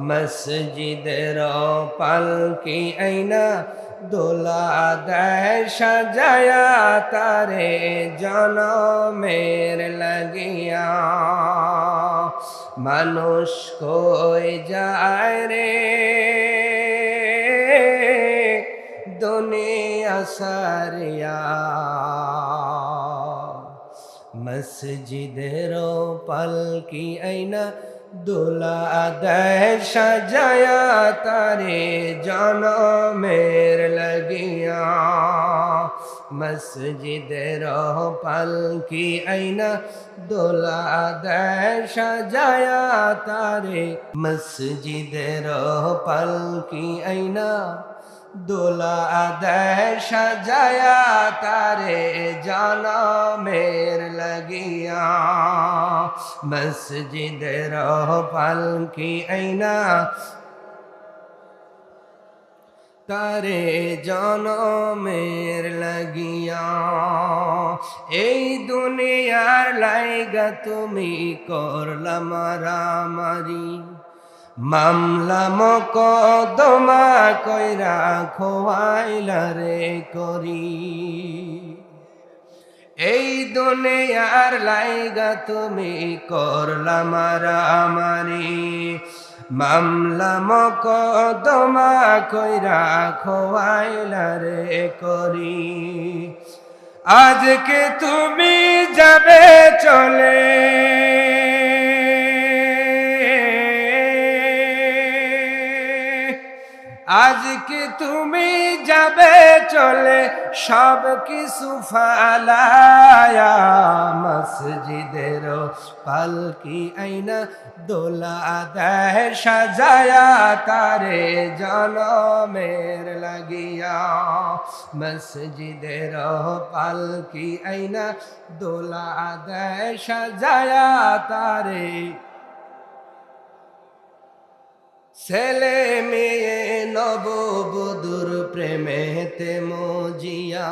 মসজিদের পালকি আইনা দোলা দেয় সাজায়া তারে জনমের লাগিয়া মানুষ কই যায় রে দুনিয়া সারিয়া মসজিদের পালকি আইনা দোলা দেয় সাজায়া তারে জনমের লগিয়া। মসজিদের পালকি আইনা দোলা দেয় সাজায়া তারে। মসজিদের পালকি আইনা দোলা দেয় সাজায়া তারে জনমের লাগিয়া। মসজিদের পালকি আইনা। তারে জনমের লাগিয়া। এই দুনিয়ার লাইগা তুমি করলাম রামারি মামলা মকদমা কইরা খোয়াইলা রে করি। এই দুনিয়ার লাইগা তুমি করলাম আমারি। মামলা মকদমা কইরা খোয়াইলা রে করি। আজকে তুমি যাবে চলে আজকে তুমি যাবে চলে, সব কিছু ফালায়া মসজিদের পালকি আইনা দোলা দেয়, সাজায়া তারে জনমের লাগিয়া। মসজিদের পালকি আইনা দোলা দেয়, সাজায়া তারে। ছেলে মেয়ে নববধুর প্রেমেতে মজিয়া,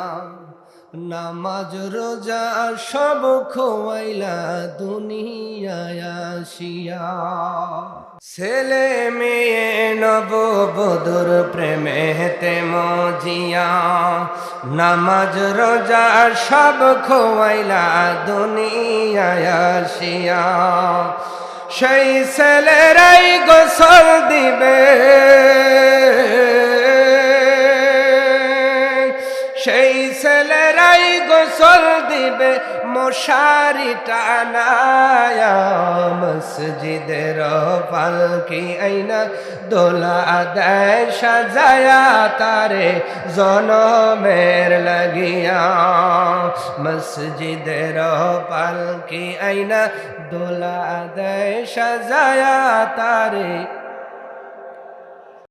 নামাজ, রোজা সব খোয়াইলা দুনিয়ায় আসিয়া। ছেলে মেয়ে নববধুর প্রেমেতে মজিয়া, নামাজ, রোজা সব খোয়াইলা দুনিয়ায় আসিয়া। সেই ছেলেরাই গোসল দিবে। সেই ছেলেরাই গোসল দিবে, মশারি টানায়া মসজিদের পালকি আইনা দোলা দেয় সাজায়া তারে জনমের লাগিয়া মসজিদের পালকি আইনা দোলা দেয় সাজায়া তারে